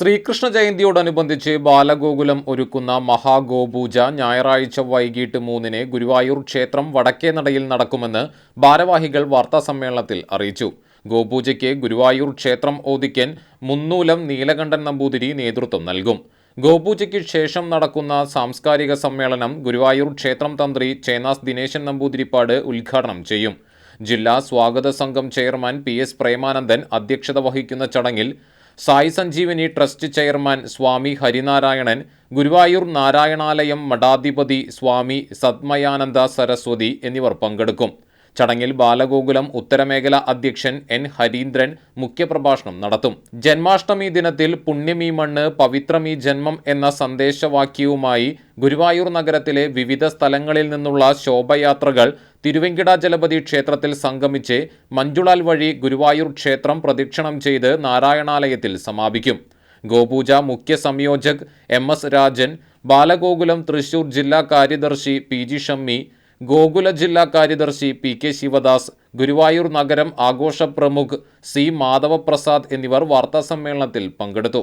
ശ്രീകൃഷ്ണ ജയന്തിയോടനുബന്ധിച്ച് ബാലഗോകുലം ഒരുക്കുന്ന മഹാഗോപൂജ ഞായറാഴ്ച വൈകിട്ട് മൂന്നിന് ഗുരുവായൂർ ക്ഷേത്രം വടക്കേ നടയിൽ നടക്കുമെന്ന് ഭാരവാഹികൾ വാർത്താസമ്മേളനത്തിൽ അറിയിച്ചു. ഗോപൂജയ്ക്ക് ഗുരുവായൂർ ക്ഷേത്രം ഓദിക്കൻ മുന്നൂലം നീലകണ്ഠൻ നമ്പൂതിരി നേതൃത്വം നൽകും. ഗോപൂജയ്ക്ക് ശേഷം നടക്കുന്ന സാംസ്കാരിക സമ്മേളനം ഗുരുവായൂർ ക്ഷേത്രം തന്ത്രി ചേനാസ് ദിനേശൻ നമ്പൂതിരിപ്പാട് ഉദ്ഘാടനം ചെയ്യും. ജില്ലാ സ്വാഗത സംഘം ചെയർമാൻ പി എസ് പ്രേമാനന്ദൻ അധ്യക്ഷത വഹിക്കുന്ന ചടങ്ങിൽ സായി സഞ്ജീവനി ട്രസ്റ്റ് ചെയർമാൻ സ്വാമി ഹരിനാരായണൻ ഗുരുവായൂർ നാരായണാലയം മഠാധിപതി സ്വാമി സത്മയാനന്ദ സരസ്വതി എന്നിവർ പങ്കെടുക്കും. ചടങ്ങിൽ ബാലഗോകുലം ഉത്തരമേഖല അധ്യക്ഷൻ എൻ ഹരീന്ദ്രൻ മുഖ്യപ്രഭാഷണം നടത്തും. ജന്മാഷ്ടമി ദിനത്തിൽ പുണ്യമീ മണ്ണ് പവിത്രമീ ജന്മം എന്ന സന്ദേശവാക്യവുമായി ഗുരുവായൂർ നഗരത്തിലെ വിവിധ സ്ഥലങ്ങളിൽ നിന്നുള്ള ശോഭയാത്രകൾ തിരുവെങ്കിട ജലപതി ക്ഷേത്രത്തിൽ സംഗമിച്ച് മഞ്ജുളാൽ വഴി ഗുരുവായൂർ ക്ഷേത്രം പ്രദക്ഷിണം ചെയ്ത് നാരായണാലയത്തിൽ സമാപിക്കും. ഗോപൂജ മുഖ്യ സംയോജക് എം എസ് രാജൻ ബാലഗോകുലം തൃശൂർ ജില്ലാ കാര്യദർശി പി ജി ഷമ്മി ഗോകുല ജില്ലാ കാര്യദർശി പി കെ ശിവദാസ് ഗുരുവായൂർ നഗരം ആഘോഷ പ്രമുഖ് സി മാധവപ്രസാദ് എന്നിവർ വാർത്താസമ്മേളനത്തിൽ പങ്കെടുത്തു.